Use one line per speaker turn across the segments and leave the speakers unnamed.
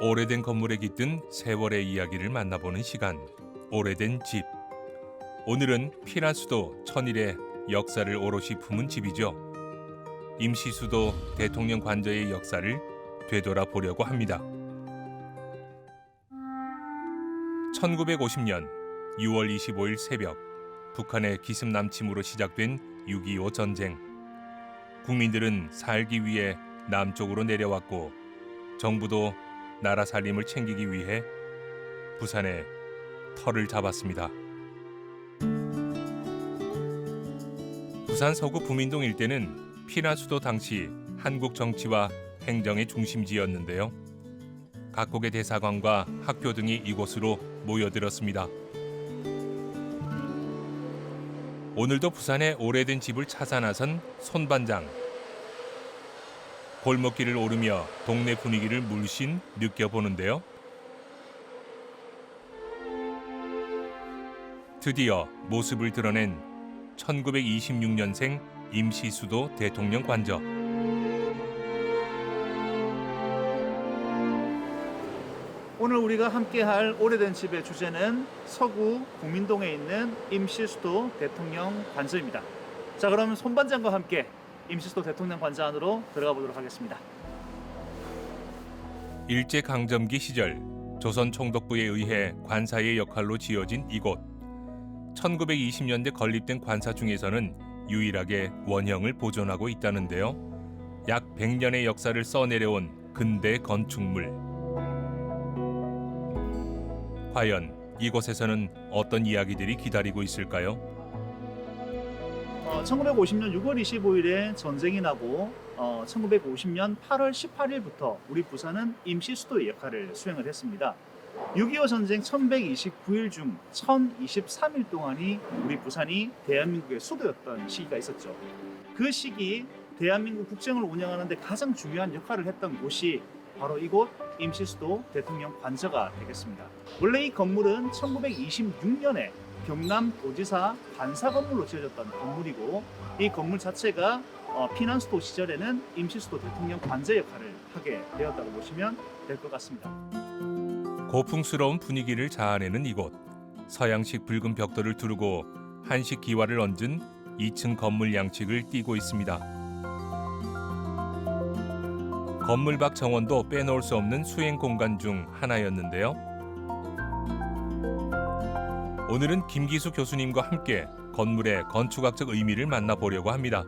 오래된 건물에 깃든 세월의 이야기를 만나보는 시간. 오래된 집. 오늘은 피란 수도 천일의 역사를 오롯이 품은 집이죠. 임시 수도 대통령 관저의 역사를 되돌아 보려고 합니다. 1950년 6월 25일 새벽 북한의 기습 남침으로 시작된 6.25 전쟁. 국민들은 살기 위해 남쪽으로 내려왔고 정부도 나라 살림을 챙기기 위해 부산에 터를 잡았습니다. 부산 서구 부민동 일대는 피난 수도 당시 한국 정치와 행정의 중심지였는데요. 각국의 대사관과 학교 등이 이곳으로 모여들었습니다. 오늘도 부산의 오래된 집을 찾아 나선 손반장. 골목길을 오르며 동네 분위기를 물씬 느껴보는데요. 드디어 모습을 드러낸 1926년생 임시수도 대통령 관저.
오늘 우리가 함께할 오래된 집의 주제는 서구 국민동에 있는 임시수도 대통령 관저입니다. 자, 그럼 손반장과 함께 임시수도 대통령 관저 안으로 들어가 보도록 하겠습니다.
일제 강점기 시절 조선 총독부에 의해 관사의 역할로 지어진 이곳. 1920년대 건립된 관사 중에서는 유일하게 원형을 보존하고 있다는데요. 약 100년의 역사를 써내려온 근대 건축물. 과연 이곳에서는 어떤 이야기들이 기다리고 있을까요?
어, 1950년 6월 25일에 전쟁이 나고 어, 1950년 8월 18일부터 우리 부산은 임시 수도의 역할을 수행을 했습니다. 6.25 전쟁 1129일 중 1023일 동안이 우리 부산이 대한민국의 수도였던 시기가 있었죠. 그 시기 대한민국 국정을 운영하는데 가장 중요한 역할을 했던 곳이 바로 이곳 임시수도 대통령 관저가 되겠습니다. 원래 이 건물은 1926년에 경남도지사 관사 건물로 지어졌던 건물이고 이 건물 자체가 어, 피난수도 시절에는 임시수도 대통령 관저 역할을 하게 되었다고 보시면 될 것 같습니다.
고풍스러운 분위기를 자아내는 이곳. 서양식 붉은 벽돌을 두르고 한식 기와를 얹은 2층 건물 양식을 띠고 있습니다. 건물 밖 정원도 빼놓을 수 없는 수행 공간 중 하나였는데요. 오늘은 김기수 교수님과 함께 건물의 건축학적 의미를 만나보려고 합니다.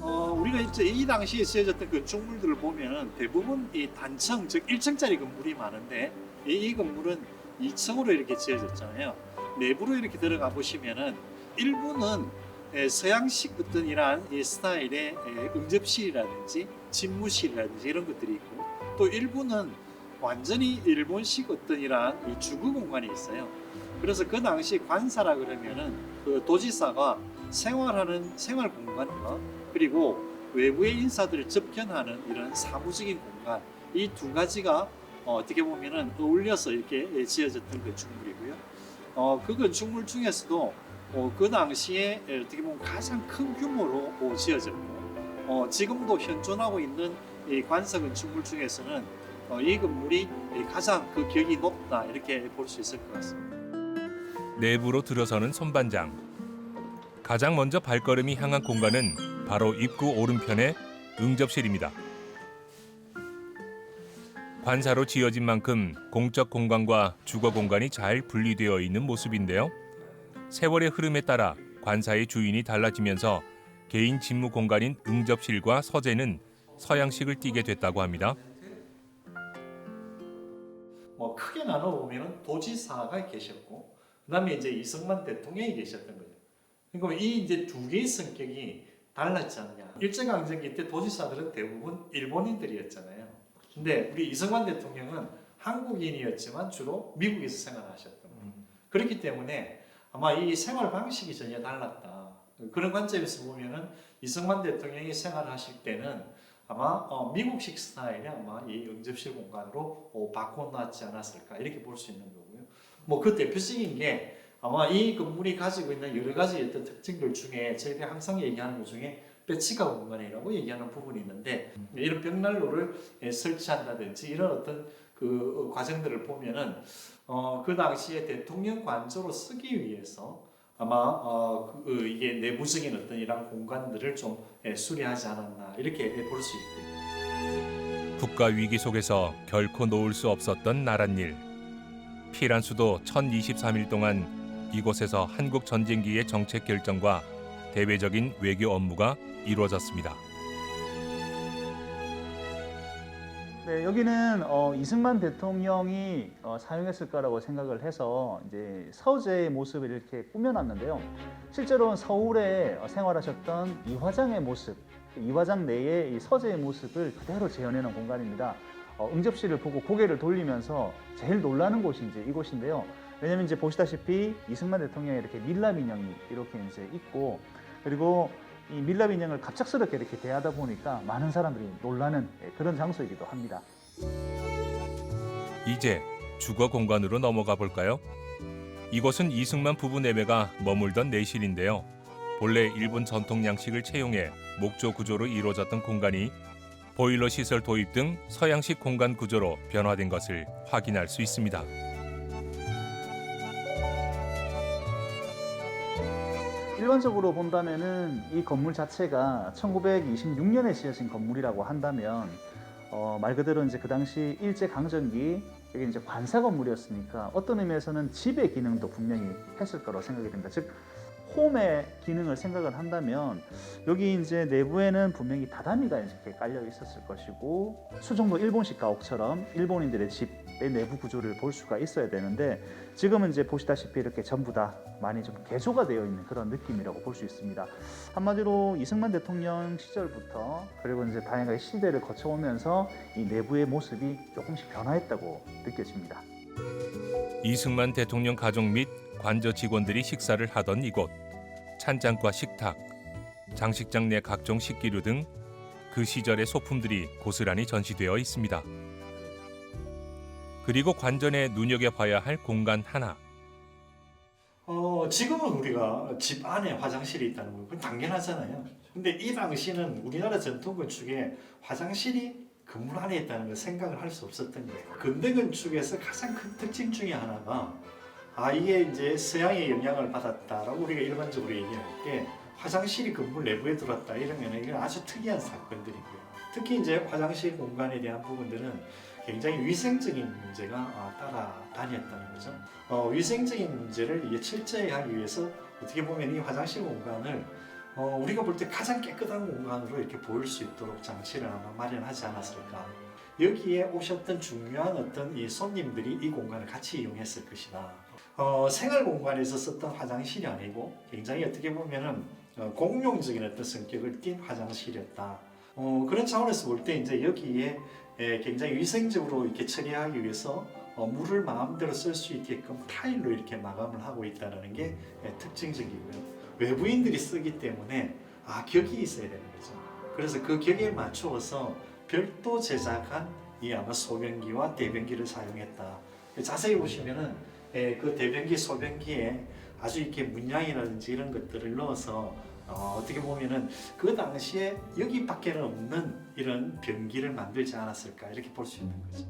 어, 우리가 이제 이 당시에 지어졌던 건축물들을 보면은 대부분 이 단층 즉 1층짜리 건물이 많은데 이, 이 건물은 2층으로 이렇게 지어졌잖아요. 내부로 이렇게 들어가 보시면은 일부는 에, 서양식 어떤 이러한 이 스타일의 에, 응접실이라든지 집무실이라든지 이런 것들이 있고 또 일부는 완전히 일본식 어떤 이러한 이 주거 공간이 있어요. 그래서 그 당시 관사라 그러면은 그 도지사가 생활하는 생활 공간과 그리고 외부의 인사들을 접견하는 이런 사무적인 공간 이 두 가지가 어, 어떻게 보면은 어울려서 이렇게 지어졌던 건축물이고요. 어, 그 건축물 중에서도 어, 그 당시에 어떻게 보면 가장 큰 규모로 어, 지어졌고 어, 지금도 현존하고 있는 이 관사 건축물 중에서는 어, 이 건물이 가장 그 격이 높다 이렇게 볼 수 있을 것 같습니다.
내부로 들어서는 손반장. 가장 먼저 발걸음이 향한 공간은 바로 입구 오른편의 응접실입니다. 관사로 지어진 만큼 공적 공간과 주거 공간이 잘 분리되어 있는 모습인데요. 세월의 흐름에 따라 관사의 주인이 달라지면서 개인 집무 공간인 응접실과 서재는 서양식을 띠게 됐다고 합니다.
뭐 크게 나눠 보면은 도지사가 계셨고 그다음에 이제 이승만 대통령이 계셨던 거죠. 그러니까 이 이제 두 개의 성격이 달랐지 않냐. 일제강점기 때 도지사들은 대부분 일본인들이었잖아요. 근데 우리 이승만 대통령은 한국인이었지만 주로 미국에서 생활하셨던 거예요. 그렇기 때문에 아마 이 생활 방식이 전혀 달랐다. 그런 관점에서 보면은 이승만 대통령이 생활하실 때는 아마 어, 미국식 스타일의 아마 이 응접실 공간으로 어, 바꿔놨지 않았을까 이렇게 볼 수 있는 거고요. 뭐 그 대표적인 게 아마 이 건물이 가지고 있는 여러 가지 어떤 특징들 중에 저희가 항상 얘기하는 것 중에 배치가 공간이라고 얘기하는 부분이 있는데 이런 벽난로를 예, 설치한다든지 이런 어떤 그 과정들을 보면은 어, 그 당시에 대통령 관저로 쓰기 위해서 아마 어, 그, 이게 내부적인 어떤 이런 공간들을 좀 예, 수리하지 않았나 이렇게 볼 수 있고요.
국가 위기 속에서 결코 놓을 수 없었던 나랏일. 피란 수도 1023일 동안 이곳에서 한국 전쟁기의 정책 결정과 대외적인 외교 업무가 이루어졌습니다.
네, 여기는 어, 이승만 대통령이 어, 사용했을 거라고 생각을 해서 이제 서재의 모습을 이렇게 꾸며놨는데요. 실제로는 서울에 어, 생활하셨던 이화장의 모습, 이화장 내의 이 서재의 모습을 그대로 재현해놓은 공간입니다. 어, 응접실을 보고 고개를 돌리면서 제일 놀라는 곳이 이제 이곳인데요. 왜냐면 이제 보시다시피 이승만 대통령의 이렇게 밀랍 인형이 이렇게 이제 있고 그리고 이 밀랍 인형을 갑작스럽게 이렇게 대하다 보니까 많은 사람들이 놀라는 예, 그런 장소이기도 합니다.
이제 주거 공간으로 넘어가 볼까요? 이곳은 이승만 부부 내외가 머물던 내실인데요. 본래 일본 전통 양식을 채용해 목조 구조로 이루어졌던 공간이 보일러 시설 도입 등 서양식 공간 구조로 변화된 것을 확인할 수 있습니다.
일반적으로 본다면은 이 건물 자체가 1926년에 지어진 건물이라고 한다면 어, 말 그대로 이제 그 당시 일제 강점기 이게 이제 관사 건물이었으니까 어떤 의미에서는 집의 기능도 분명히 했을 거라고 생각이 됩니다. 즉 홈의 기능을 생각을 한다면 여기 이제 내부에는 분명히 다다미가 이렇게 깔려 있었을 것이고 수정도 일본식 가옥처럼 일본인들의 집의 내부 구조를 볼 수가 있어야 되는데 지금은 이제 보시다시피 이렇게 전부 다 많이 좀 개조가 되어 있는 그런 느낌이라고 볼 수 있습니다. 한마디로 이승만 대통령 시절부터 그리고 이제 다양하게 시대를 거쳐오면서 이 내부의 모습이 조금씩 변화했다고 느껴집니다.
이승만 대통령 가족 및 관저 직원들이 식사를 하던 이곳 찬장과 식탁, 장식장 내 각종 식기류 등 그 시절의 소품들이 고스란히 전시되어 있습니다. 그리고 관전에 눈여겨봐야 할 공간 하나.
어, 지금은 우리가 집 안에 화장실이 있다는 건 그건 당연하잖아요. 근데 이 당시는 우리나라 전통 건축에 화장실이 건물 안에 있다는 걸 생각을 할 수 없었던 거예요. 근대 건축에서 가장 큰 특징 중에 하나가 아 이게 이제 서양의 영향을 받았다라고 우리가 일반적으로 얘기할 때 화장실이 건물 내부에 들어왔다 이러면 이건 아주 특이한 사건들이고요. 특히 이제 화장실 공간에 대한 부분들은 굉장히 위생적인 문제가 아, 따라다녔다는 거죠. 어, 위생적인 문제를 이게 철저하기 위해서 어떻게 보면 이 화장실 공간을 어, 우리가 볼 때 가장 깨끗한 공간으로 이렇게 보일 수 있도록 장치를 아마 마련하지 않았을까. 여기에 오셨던 중요한 어떤 이 손님들이 이 공간을 같이 이용했을 것이다. 어, 생활 공간에서 썼던 화장실이 아니고 굉장히 어떻게 보면은 어, 공용적인 어떤 성격을 띤 화장실이었다. 어, 그런 차원에서 볼 때 이제 여기에 에, 굉장히 위생적으로 이렇게 처리하기 위해서 어, 물을 마음대로 쓸 수 있게끔 타일로 이렇게 마감을 하고 있다는 게 에, 특징적이고요. 외부인들이 쓰기 때문에 아 격이 있어야 되는 거죠. 그래서 그 격에 맞추어서 별도 제작한 이 아마 소변기와 대변기를 사용했다. 자세히 보시면은 에, 그 대변기 소변기에 아주 이렇게 문양이라든지 이런 것들을 넣어서 어, 어떻게 보면은 그 당시에 여기밖에는 없는 이런 변기를 만들지 않았을까 이렇게 볼 수 있는 거죠.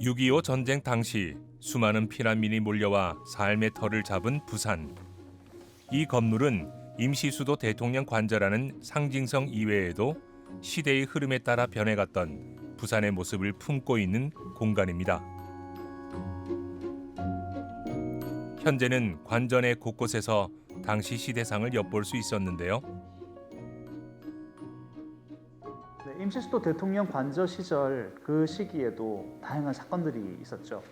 6.25 전쟁 당시 수많은 피난민이 몰려와 삶의 터를 잡은 부산. 이 건물은 임시수도 대통령 관저라는 상징성 이외에도 시대의 흐름에 따라 변해갔던 부산의 모습을 품고 있는 공간입니다. 현재는 관전의 곳곳에서 당시 시대상을 엿볼 수 있었는데요.
네, 임시수도 대통령 관저 시절 그 시기에도 다양한 사건들이 있었죠.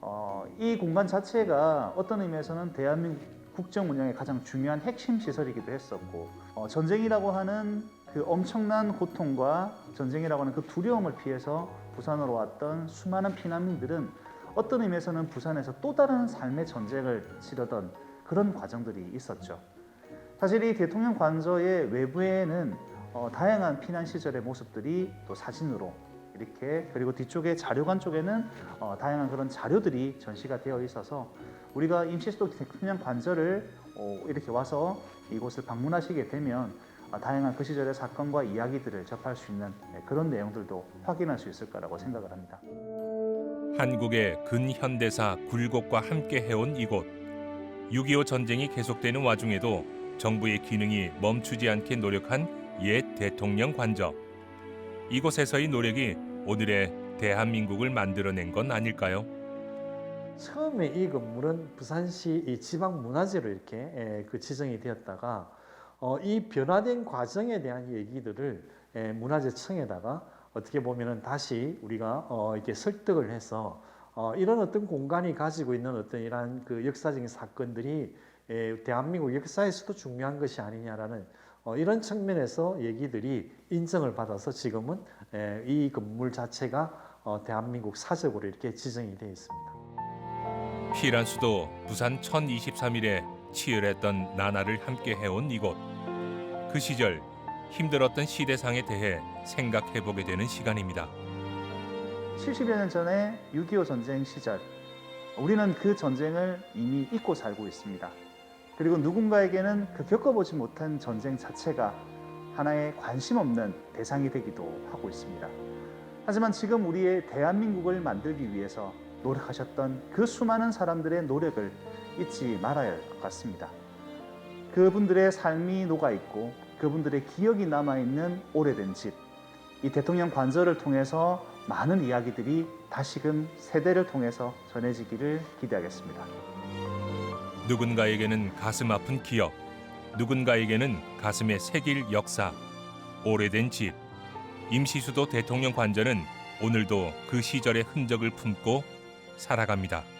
어, 이 공간 자체가 어떤 의미에서는 대한민국 국정 운영의 가장 중요한 핵심 시설이기도 했었고 어, 전쟁이라고 하는 그 엄청난 고통과 전쟁이라고 하는 그 두려움을 피해서 부산으로 왔던 수많은 피난민들은 어떤 의미에서는 부산에서 또 다른 삶의 전쟁을 치르던 그런 과정들이 있었죠. 사실 이 대통령 관저의 외부에는 어, 다양한 피난 시절의 모습들이 또 사진으로 이렇게 그리고 뒤쪽에 자료관 쪽에는 어, 다양한 그런 자료들이 전시가 되어 있어서 우리가 임시수도 대통령 관저를 어, 이렇게 와서 이곳을 방문하시게 되면 어, 다양한 그 시절의 사건과 이야기들을 접할 수 있는 예, 그런 내용들도 확인할 수 있을 거라고 생각을 합니다.
한국의 근현대사 굴곡과 함께 해온 이곳. 6.25 전쟁이 계속되는 와중에도 정부의 기능이 멈추지 않게 노력한 옛 대통령 관저. 이곳에서의 노력이 오늘의 대한민국을 만들어낸 건 아닐까요?
처음에 이 건물은 부산시 이 지방 문화재로 이렇게 에, 그 지정이 되었다가 어, 이 변화된 과정에 대한 얘기들을 에, 문화재청에다가 어떻게 보면은 다시 우리가 어, 이렇게 설득을 해서 어, 이런 어떤 공간이 가지고 있는 어떤 이러한 그 역사적인 사건들이 에, 대한민국 역사에서도 중요한 것이 아니냐라는 어, 이런 측면에서 얘기들이 인정을 받아서 지금은 에, 이 건물 자체가 어, 대한민국 사적으로 이렇게 지정이 되어 있습니다.
피란 수도 부산 1023일에 치열했던 나날을 함께 해온 이곳. 그 시절 힘들었던 시대상에 대해 생각해 보게 되는 시간입니다.
70여 년 전에 6.25 전쟁 시절 우리는 그 전쟁을 이미 잊고 살고 있습니다. 그리고 누군가에게는 그 겪어보지 못한 전쟁 자체가 하나의 관심 없는 대상이 되기도 하고 있습니다. 하지만 지금 우리의 대한민국을 만들기 위해서 노력하셨던 그 수많은 사람들의 노력을 잊지 말아야 할 것 같습니다. 그분들의 삶이 녹아 있고 그분들의 기억이 남아 있는 오래된 집, 이 대통령 관저를 통해서 많은 이야기들이 다시금 세대를 통해서 전해지기를 기대하겠습니다.
누군가에게는 가슴 아픈 기억, 누군가에게는 가슴에 새길 역사, 오래된 집, 임시수도 대통령 관저는 오늘도 그 시절의 흔적을 품고 살아갑니다.